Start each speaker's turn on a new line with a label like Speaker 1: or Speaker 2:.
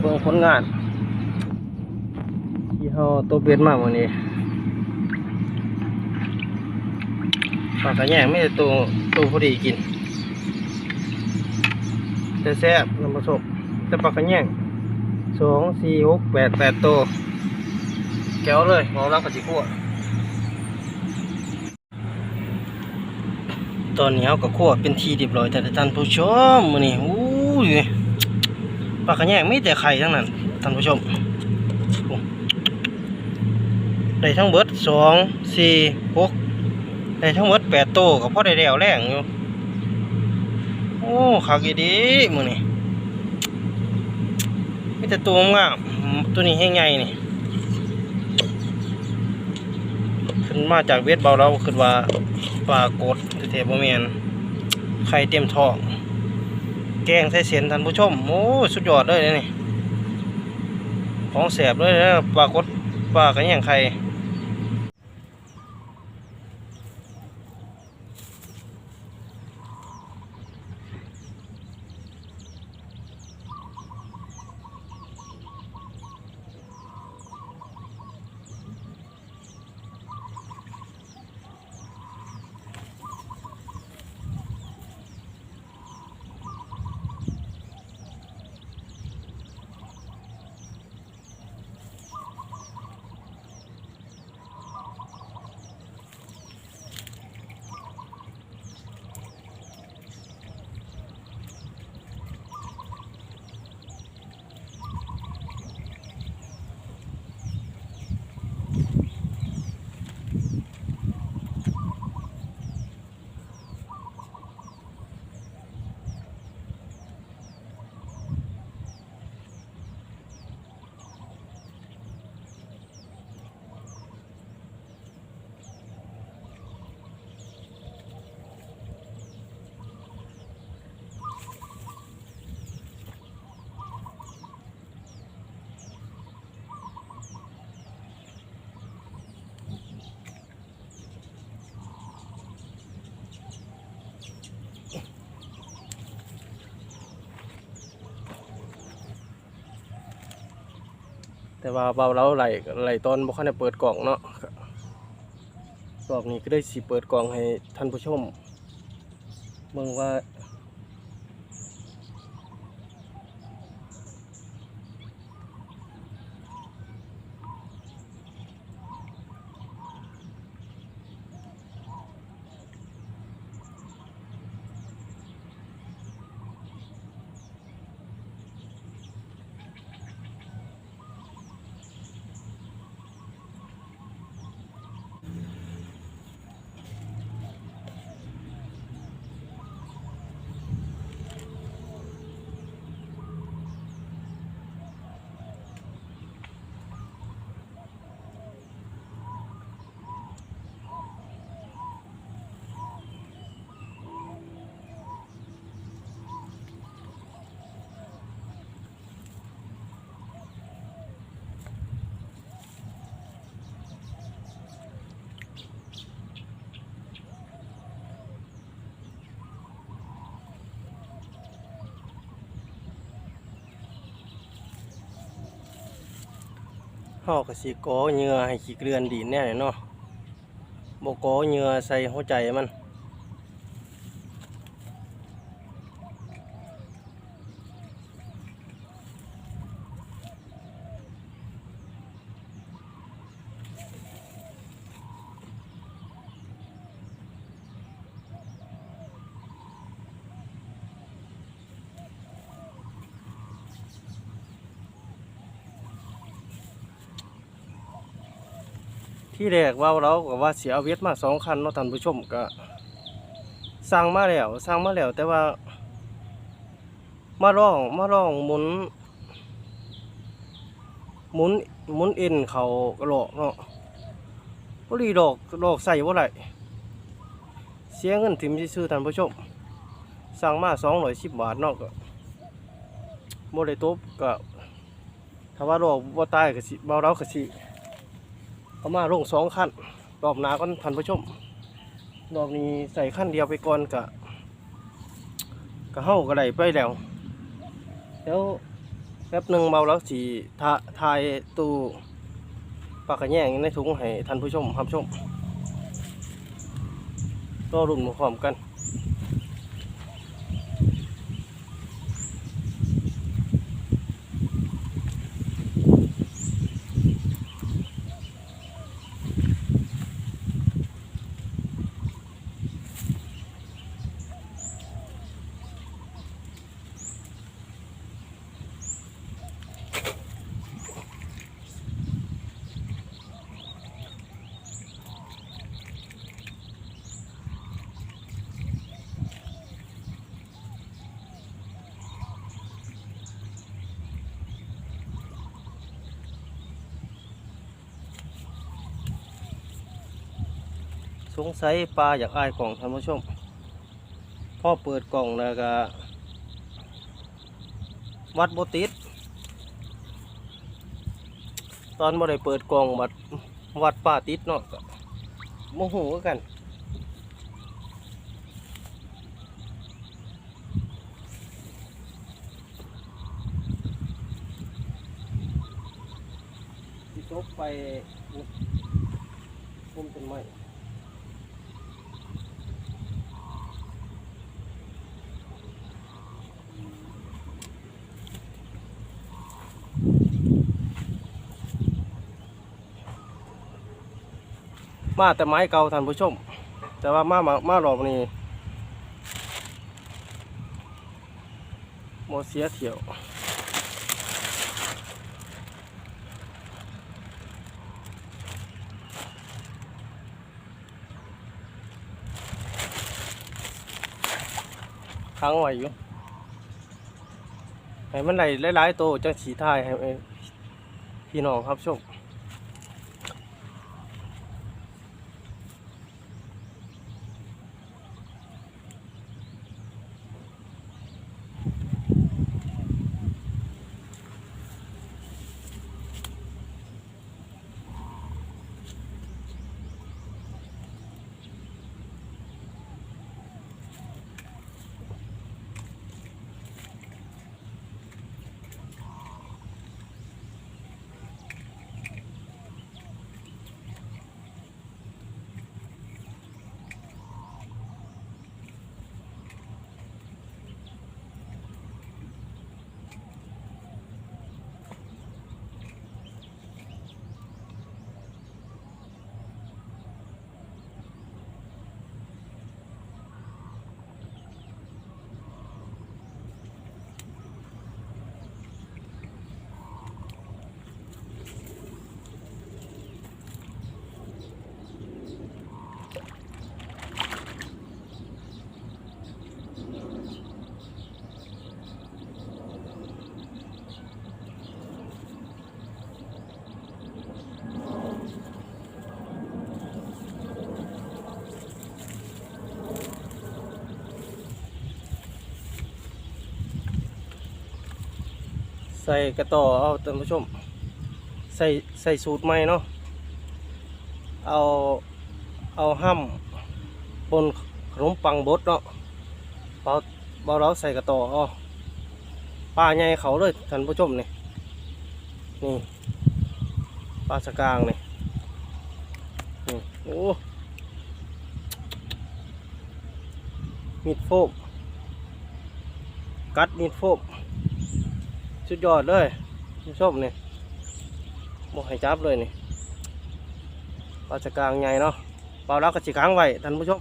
Speaker 1: เบิ่งผลงาน ที่เฮาตัวเบ็ดมากวันนี้ปลากระแยงไม่ได้ตัวตัวพอดีกิน แต่แซ่บน้ำผสมแต่ปลากระแยงสองสี่หกแปดแปดตัวแก้วเลยมองรักกับจีขั้วตอนนี้เอากับขั้วเป็นทีเรียบร้อยแต่ท่านผู้ชมมื้อนี้อู้ย ปลากระแยงไม่แต่ไข่ทั้งนั้นท่านผู้ชมได้ทั้งเบิดสองสี่หกได้ทั้งเบิดแปดโตวกับพ่อได้แล้วแรงอยู่โอ้ขากีดีมือนี่มีแต่ตัวงามตัวนี้ให้ไงนี่ขึ้นมาจากเวทเบาเราขึ้นว่าปลากดเทบแมนไข่เต็มท้อง แกงใส่เสียนท่านผู้ชมโอ้สุดยอดเลยนี่ของแสบเลยนะปลากดปลากระแยงไข่ แต่ว่าเบาเราไหลไหลตอนบ่คันได้เปิดกล่องเนาะรอบนี้ก็ได้สิเปิดกล่องให้ท่านผู้ชมเบิ่งว่า เฮาก็สิก่อเหงื่อให้ขี้เกลือนดินแน่เนาะบ่ก่อเหงื่อใส่หัวใจมัน ที่แรกว่าเราก็ว่าเสียเวทมาสองคันเนาะท่านผู้ชมก็สร้างมาแล้วสร้างมาแล้ว แต่ว่า มาร่องมาร่องหมุน หมุนหมุนเอ็นเขากระโหลกเนาะบ่ดีดอกดอกใส่บ่ได้เสียเงินถิ่มซื่อท่านผู้ชมสั่งมา210บบาทเนาะก็บ่ได้ตบก็ถ้าว่าดอกบ่าตายก็สิเบาเราก็สิ เอามาลงสองขั้น รอบหนาก่อนท่านผู้ชม รอบนี้ใส่ขั้นเดียวไปก่อนกะกะเฮากะไรไปแล้ว แล้วแป๊บหนึ่งเบาแล้วสีทาทายตู้ปากกระแยงในถุงให้ท่านผู้ชมรับชมรอรุ่นมาพร้อมกัน งสัยปลาอยากอายกล่องท่านผู้ชมพ่อเปิดกล่องแล้วก็วัดโบติดตอนบ่ได้เปิดกล่องบัดวัดป้าติดเนาะโมโหกันที่ตกไปพุ่มต้นไม้ มาแต่ไม้เก่าท่านผู้ชม แต่ว่ามามามาหลอกนี่โมเสียเที่ยวค้างไว้อยู่ให้มันไหลหลายๆตัวจังสีทายให้ให้พี่น้องครับชม ใส่กระต่อเอาท่านผู้ชม ใส่ใส่สูตรใหม่เนาะเอาเอาห้ำปนขนมปังบดเนาะเบาเบาเราใส่กระต่อเอาปลาใหญ่เขาเลยท่านผู้ชมนี่นี่ปลาสกางนี่นี่โอ้มีดโฟมกัดมีดโฟม สุดยอดเลยผู้ชมนี่บอกให้จับเลยนี่ปลาจะกลางใหญ่เนาะเปล่าแล้วก็จิค้างไว้ท่านผู้ชม